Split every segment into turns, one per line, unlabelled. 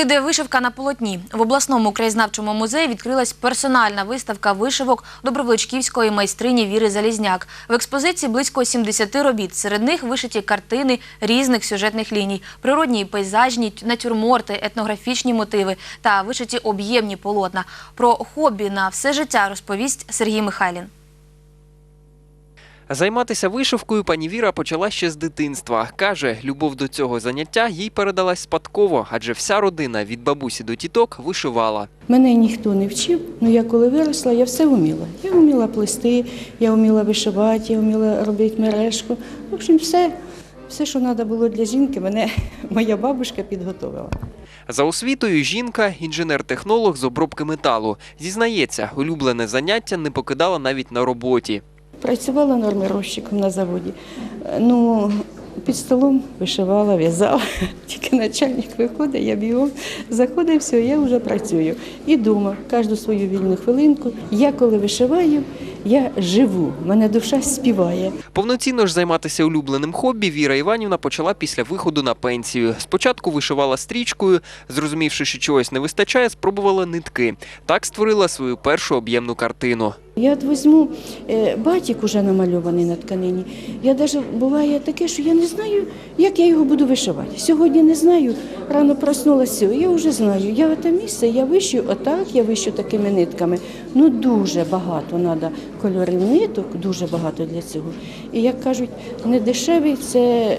3D-вишивка на полотні. В обласному краєзнавчому музеї відкрилась персональна виставка вишивок добровличківської майстрині Віри Залізняк. В експозиції близько 70 робіт. Серед них вишиті картини різних сюжетних ліній, природні і пейзажні, натюрморти, етнографічні мотиви та вишиті об'ємні полотна. Про хобі на все життя розповість Сергій Михайлін.
Займатися вишивкою пані Віра почала ще з дитинства. Каже, любов до цього заняття їй передалась спадково, адже вся родина від бабусі до тіток вишивала.
Мене ніхто не вчив, але я коли виросла, я все вміла. Я вміла плести, я вміла вишивати, я вміла робити мережку. В общем, все, все, що треба було для жінки, мене моя бабушка підготовила.
За освітою жінка інженер-технолог з обробки металу. Зізнається, улюблене заняття не покидала навіть на роботі.
Працювала нормировщиком на заводі. Ну, під столом вишивала, в'язала. Тільки начальник виходить, я бігом заходить, все, я вже працюю. І дома, кожну свою вільну хвилинку. Я коли вишиваю, я живу, мене душа співає.
Повноцінно ж займатися улюбленим хобі Віра Іванівна почала після виходу на пенсію. Спочатку вишивала стрічкою, зрозумівши, що чогось не вистачає, спробувала нитки. Так створила свою першу об'ємну картину.
Я от візьму е, батік уже намальований на тканині. Я навіть буває таке, що я не знаю, як я його буду вишивати. Сьогодні не знаю, рано проснулася, я вже знаю. Я в те місце, я вищу отак, я вищу такими нитками. Ну дуже багато треба кольорів ниток, дуже багато для цього. І як кажуть, не дешевий це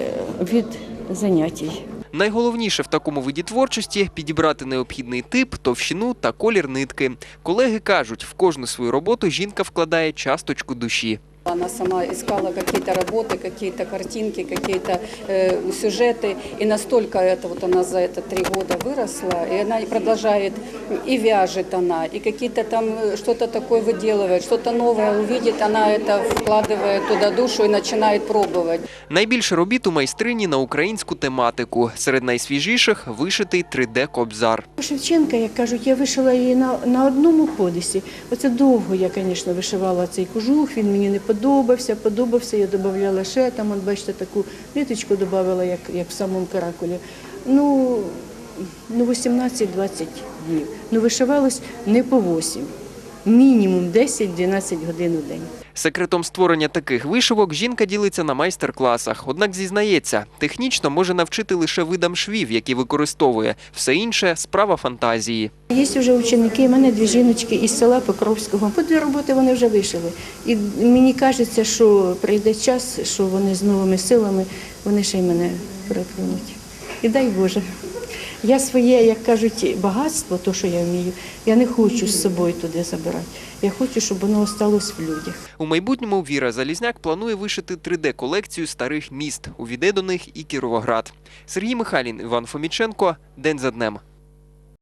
від заняття.
Найголовніше в такому виді творчості підібрати необхідний тип, товщину та колір нитки. Колеги кажуть, в кожну свою роботу жінка вкладає часточку душі.
Она сама искала какие-то работы, какие-то картинки, какие-то э, сюжеты. И настолько это вот она за это три года выросла, и она и продолжает, и вяжет она, и какие-то там э, что-то такое выделывает, что-то новое увидит, она это вкладывает туда душу и начинает пробовать.
Найбільше робіт у майстрині на українську тематику. Серед найсвіжіших вишитий 3D-кобзар.
Шевченка, як кажуть, я вишила її на, на одному подисі. Оце довго я, звісно, вишивала цей кожух, він мені не подобався, подобався, подобався, я додавала ще там, от бачите, таку ниточку додавала, як, як в самому каракулі. Ну, ну 18-20 днів. Ну, вишивалось не по 8, мінімум 10-12 годин у день.
Секретом створення таких вишивок жінка ділиться на майстер-класах. Однак зізнається, технічно може навчити лише видам швів, які використовує. Все інше справа фантазії.
Є вже ученики, в мене дві жіночки із села Покровського. По дві роботи вони вже вишили. І мені кажеться, що прийде час, що вони з новими силами, вони ще й мене переплюнуть. І дай Боже. Я своє, як кажуть, багатство, то, що я вмію, я не хочу з собою туди забирати. Я хочу, щоб воно осталось в людях.
У майбутньому Віра Залізняк планує вишити 3D-колекцію старих міст. Увійде до них і Кіровоград. Сергій Михайлін, Іван Фоміченко. День за днем.